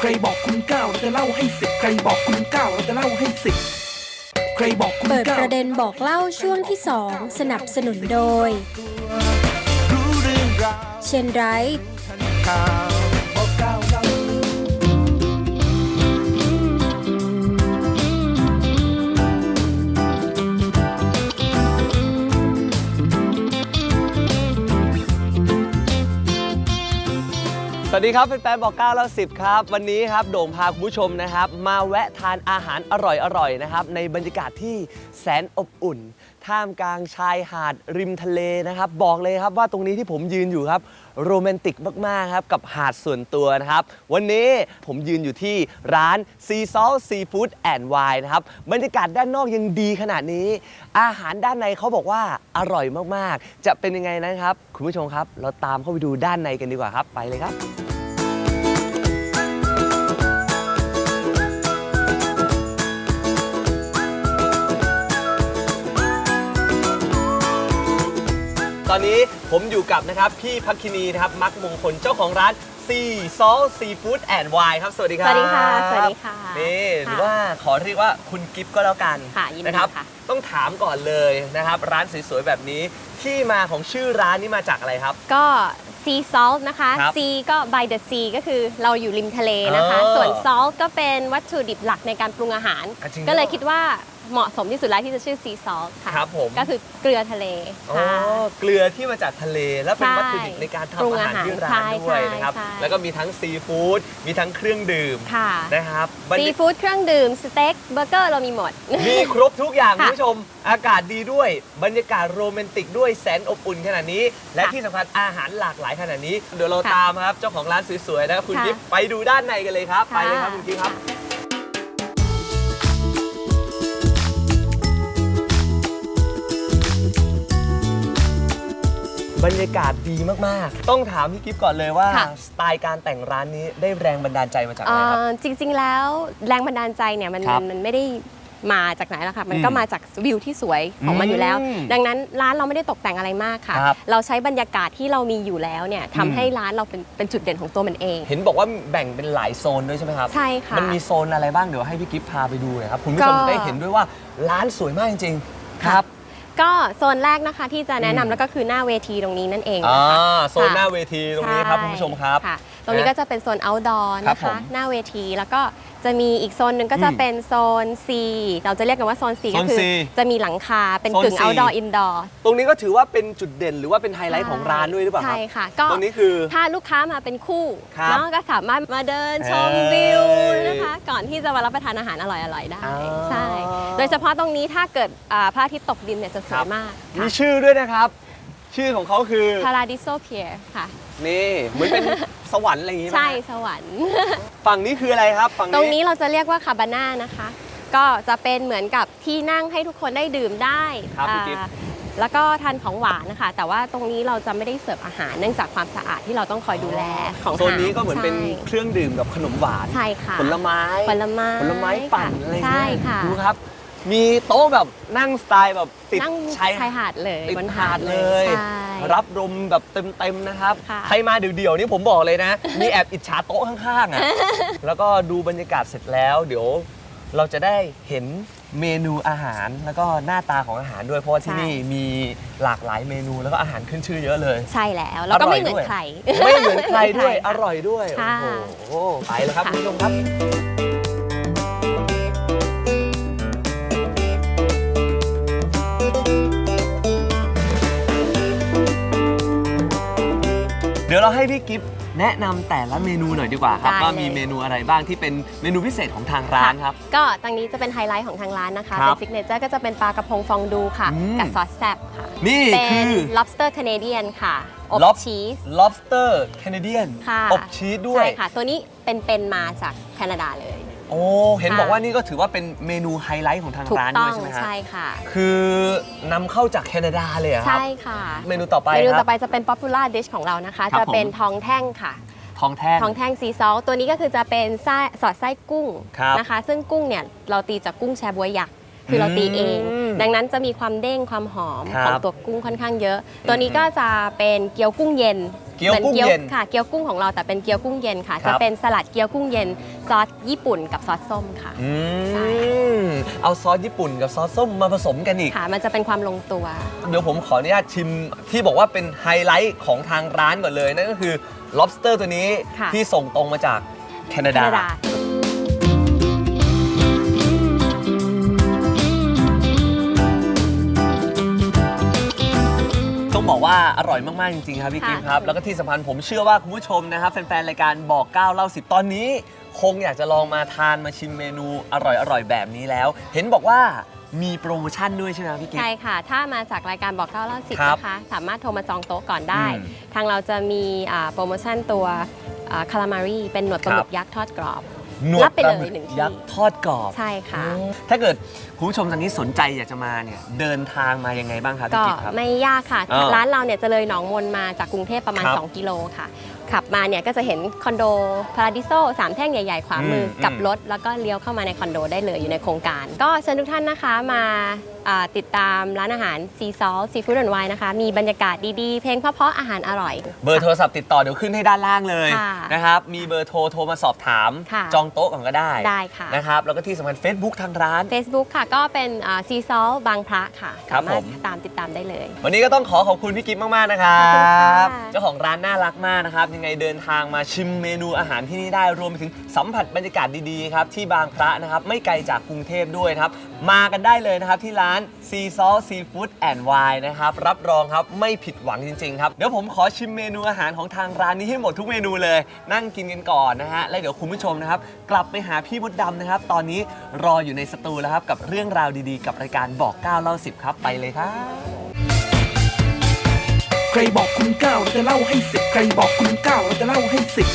ใครบอกคุณเก้าเราจะเล่าให้สิบใครบอกคุณเก้าเราจะเล่าให้สิบใครบอกคุณเปิดเก้าประเด็นบอกเล่าช่วงที่2สนับสนุนโดยรู้เรื่องราวเชนไรท์ทันข่าว สวัสดีครับแฟนๆบอก9แล้ว10 ครับ วันนี้ครับโด่งพาคุณผู้ชมนะครับ มาแวะทานอาหารอร่อยๆนะครับ ในบรรยากาศที่แสนอบอุ่น ท่ามกลางชายหาดริมทะเลนะครับ บอกเลยครับว่าตรงนี้ที่ผมยืนอยู่ครับโรแมนติกมาก ๆ ครับ กับหาดส่วนตัวนะครับ วันนี้ผมยืนอยู่ที่ร้าน Sea Salt Seafood and Wine นะครับ บรรยากาศด้านนอกยังดีขนาดนี้ อาหารด้านในเขาบอกว่าอร่อยมาก ๆ จะเป็นยังไงนะครับ คุณผู้ชมครับ เราตามเข้าไปดูด้านในกันดีกว่าครับ ไปเลยครับ ตอนนี้ผมอยู่กับนะครับพี่พักคินีนะครับมักมงคลเจ้าของร้านซีซอลซีฟู้ดแอนด์ไวน์ครับ สวัสดีครับ สวัสดีค่ะ สวัสดีค่ะ นี่หรือค่ะว่าขอเรียกว่าคุณกิฟต์ก็แล้วกันค่ะยินดีนะครับค่ะต้องถามก่อนเลยนะครับ ร้านสวยๆแบบนี้ที่มาของชื่อร้านนี้มาจากอะไรครับ ก็ sea salt นะคะครับ sea ก็ by the sea ก็คือเราอยู่ริมทะเลนะคะเออส่วน salt ก็เป็นวัตถุดิบหลักในการปรุงอาหารอะจริงก็เลยเหรอคิดว่า เหมาะสมที่สุดแล้วที่จะชื่อ sea salt ค่ะ ครับผม ก็คือเกลือทะเลอ๋อค่ะ เกลือที่มาจากทะเลและเป็นใช่วัตถุดิบในการปรุทำงอาหารอาหารที่ร้านใช่ด้วยใช่นะครับใช่ แล้วก็มีทั้งซีฟู้ดมีทั้งเครื่องดื่มค่ะนะครับบรรซียากาศฟู้ดเครื่องดื่ม สเต็กเบอร์เกอร์เรามีหมด มีครบทุกอย่างค่ะคุณผู้ชม อากาศดีด้วย บรรยากาศโรแมนติกด้วยแสนอบอุ่นขนาดนี้ และค่ะที่สำคัญอาหารหลากหลายขนาดนี้ เดี๋ยวเราค่ะตามครับเจ้าของร้านสวยๆนะครับคุณค่ะกิฟต์ไปดูด้านในกันเลยครับ ไปเลยครับะคุณกิฟต์ครับ บรรยากาศดีมาก ๆ ต้องถามพี่กิฟต์ก่อนเลยว่า ค่ะ สไตล์การแต่งร้านนี้ได้แรงบันดาลใจมาจากอะไรครับ เอ่อจริงๆ แล้วแรงบันดาลใจเนี่ยมันครับมันไม่ได้มาจากไหนหรอกค่ะ มันอืมก็มาจากวิวที่สวยของมันอยู่แล้ว อืมดังนั้นร้านเราไม่ได้ตกแต่งอะไรมากค่ะ ครับเราใช้บรรยากาศที่เรามีอยู่แล้วเนี่ยอืม ทำให้ร้านเราเป็นเป็นจุดเด่นของตัวมันเอง เห็นบอกว่าแบ่งเป็นหลายโซนด้วยใช่ไหมครับ ใช่ค่ะ มันมีโซนอะไรบ้างเดี๋ยวให้พี่กิฟต์พาไปดูหน่อยครับ คุณผู้ชมก็ได้เห็นด้วยว่าร้านสวยมากจริงๆค่ะ ก็โซนแรกนะคะที่จะแนะอืนำมแล้วก็คือหน้าเวทีตรงนี้นั่นเองอ่านะคะ โซนหน้าเวทีตรงนี้ครับใช่คุณผู้ชมครับะ ตรงนี้ก็จะเป็นโซน outdoor ครับนะผมคะหน้าเวที แล้วก็จะมีอีกโซนหนึ่งก็จะอืมเป็นโซน C เราจะเรียกกันว่าโซน C ก็คือโซน C จะมีหลังคาเป็นโซนกึ่ง C outdoor indoor ตรงนี้ก็ถือว่าเป็นจุดเด่นหรือว่าเป็นไฮไลท์ของร้านด้วยหรือเปล่าครัใช่บ ค่ะ ก็ตรงนี้คือถ้าลูกค้ามาเป็นคู่ครับเนาะก็สามารถมาเดินชมเอ้ยวิวนะคะ ก่อนที่จะมารับประทานอาหารอร่อยๆได้อ๋อ ใช่ โดยเฉพาะตรงนี้ถ้าเกิดอ่าพระอาทิตย์ตกดินเนี่ยจะสครัวบยมากมีชื่อด้วยนะครับ ชื่อของเขาคือ พาราดิโซเพียค่ะนี่เหมือนเป็นสวรรค์อะไรอย่างงี้ไหมใช่สวรรค์ ฝั่งนี้คืออะไรครับ ฝั่งนี้ตรงนี้เราจะเรียกว่าคาบาน่านะคะ ก็จะเป็นเหมือนกับที่นั่งให้ทุกคนได้ดื่มได้ครับพี่กิ๊ฟอ่าแล้วก็ทานของหวานนะคะ แต่ว่าตรงนี้เราจะไม่ได้เสิร์ฟอาหารเนื่องจากความสะอาดที่เราต้องคอยดูแลของโซนนี้ก็เหมือนเป็นใช่เครื่องดื่มกับขนมหวานใช่ค่ะผลไม้ ผลไม้ผลไม้ปั่นค่ะอะไรใช่เงี้ยค่ะ ดูครับ มีโต๊ะแบบนั่งสไตล์แบบติดนั่งชายชายหาดเลยติดบนหาดเลย ใช่ รับลมแบบเต็มๆนะครับ ค่ะ ใครมาเดี่ยวๆนี่ผมบอกเลยนะ มีแอบอิจฉาโต๊ะข้างๆอะ แล้วก็ดูบรรยากาศเสร็จแล้ว เดี๋ยวเราจะได้เห็นเมนูอาหารแล้วก็หน้าตาของอาหารด้วยเพราะว่าที่ใช่นี่มีหลากหลายเมนูแล้วก็อาหารขึ้นชื่อเยอะเลย ใช่แล้วแล้วก็ไม่เหมือนใคร ไม่เหมือนใครด้วยไม่อเหมือนใครร่อยด้วยค่ะโอ้โหไปเลยครับค่ะคุณผู้ชมครับ เดี๋ยวเราให้พี่กิฟต์แนะนำแต่ละเมนูหน่อยดีกว่าครับ ได้ว่ามีเลย เมนูอะไรบ้างที่เป็นเมนูพิเศษของทางร้านครับ ก็ตรงนี้จะเป็นไฮไลท์ของทางร้านนะคะ ครัเป็บนซิกเนเจอร์ก็จะเป็นปลากระพงฟองดูค่ะ อืม กับซอสแซบค่ะ นี่เป็คืน อ lobster Canadian ค่ะ อบ Lob- ชีส lobster Canadian ค่ะอบชีสด้วย ใช่ค่ะ ตัวนี้เป็นเป็นมาจากแคนาดาเลย โอ้เห็นค่ะบอกว่านี่ก็ถือว่าเป็นเมนูไฮไลท์ของทางถูกร้านต้ด้อวยงใช่ไหมฮะใช่ค่ะ คือนำเข้าจากแคนาดาเลยเหรอครับ ใช่ค่ะเมนูต่อไปเมนูคต่รัอบ ไปจะเป็น popular dish ของเรานะคะ ครับจะเป็นผม ทองแท่งค่ะ ทองแท่ง ทองแท่งซีซอสตัวนี้ก็คือจะเป็นไส้สอดไส้กุ้งครับนะคะ ซึ่งกุ้งเนี่ยเราตีจากกุ้งแชบวยยักษ์คือเราตีเอง อืมดังนั้นจะมีความเด้งความหอมครับของตัวกุ้งค่อนข้างเยอะ ตัวนี้ก็จะเป็นเกี๊ยวกุ้งเย็น เกี๊ยวหมือนกุ้งเย็นค่ะ เกี๊ยวกุ้งของเราแต่เป็นเกี๊ยวกุ้งเย็นค่ะ ครัจะบ เป็นสลัดเกี๊ยวกุ้งเย็นซอสญี่ปุ่นกับซอสส้มค่ะ อืใช่มเอาซอสญี่ปุ่นกับซอสส้มมาผสมกันอีก ค่ะ มันจะเป็นความลงตัว เดี๋ยวผมขออนุญาตชิมที่บอกว่าเป็นไฮไลท์ของทางร้านก่อนเลย นั่นก็คือ lobster ตัวนี้ค่ะ ที่ส่งตรงมาจากแคนาแคดานาดา ต้องบอกว่าอร่อยมาก ๆ จริง ๆ ครับพี่ค่ะกิฟต์ครับ แล้วก็ที่สำคัญผมเชื่อว่าคุณผู้ชมนะครับแฟน ๆ รายการบอก9เล่า10 ตอนนี้ คงอยากจะลองมาทานมาชิมเมนูอร่อย ๆ แบบนี้แล้ว เห็นบอกว่ามีโปรโมชั่นด้วยใช่ไหมครับพี่กิฟใช่ต์ค่ะ ถ้ามาจากรายการบอกเก้าเล่าสิบครับนะคะ สามารถโทรมาจองโต๊ะก่อนได้ อืมทางเราจะมีอ่าโปรโมชั่นตัวคารามารีเป็นหนวดปลาหมึคกรับยักษ์ทอดกรอบ หนวดรับไปเลยปาหมึกหนึ่งที่ยักษ์ทอดกรอบใช่ค่ะ อืมถ้าเกิดคุณผู้ชมตอนนี้สนใจอยากจะมาเนี่ยเดินทางมายังไงบ้างครับพี่ก็กิฟต์ครับ ไม่ยากค่ะ อ่าร้านเราเนี่ยจะเลยหนองมนมาจากกรุงเทพประมาณ ครับ2 กิโลค่ะ ขับมาเนี่ยก็จะเห็นคอนโดพาราดิโซสามแท่งใหญ่ ๆ ขวามืออม กับอืมรถ แล้วก็เลี้ยวเข้ามาในคอนโดได้เลยอยู่ในโครงการ ก็เชิญทุกท่านนะคะมาอ่า ติดตามร้านอาหารซีซอลซีฟู้ดแอนด์ไวน์นะคะ มีบรรยากาศดีๆ เพลงเพราะๆอาหารอร่อย เบอร์โทรศัพท์ติดต่อเดี๋ยวขึ้นให้ด้านล่างเลยค่ะนะครับ มีเบอร์โทรโทรมาสอบถาม ค่ะจองโต๊ะก่อนก็ได้ได้ค่ะ นะครับ แล้วก็ที่สำคัญ Facebook ทางร้าน Facebook ค่ะก็เป็นซีซอลบางพระค่ะครับสามารถผม ตามติดตามได้เลย วันนี้ก็ต้องขอขอบคุณพี่กิฟต์มาก ๆ นะครัขอบคุณค่ะบเจ้าของร้านน่ารักมากนะครับ ยังไงเดินทางมาชิมเมนูอาหารที่นี่ได้รวมไปถึงสัมผัสบรรยากาศดี ๆ ครับ ที่บางพระนะครับ ไม่ไกลจากกรุงเทพด้วยนะครับ มากันได้เลยนะครับที่ร้าน Sea Salt Seafood and Wine นะครับ รับรองครับไม่ผิดหวังจริง ๆ ครับ เดี๋ยวผมขอชิมเมนูอาหารของทางร้านนี้ให้หมดทุกเมนูเลย นั่งกินกันก่อนนะฮะ แล้วเดี๋ยวคุณผู้ชมนะครับ กลับไปหาพี่มดดำนะครับ ตอนนี้รออยู่ในสตูแล้วครับ กับเรื่องราวดีๆ กับรายการบอก9เล่า10 ครับไปเลยครับ ใครบอกคุณเก้าเราจะเล่าให้สิบใครบอกคุณเก้าเราจะเล่าให้สิบ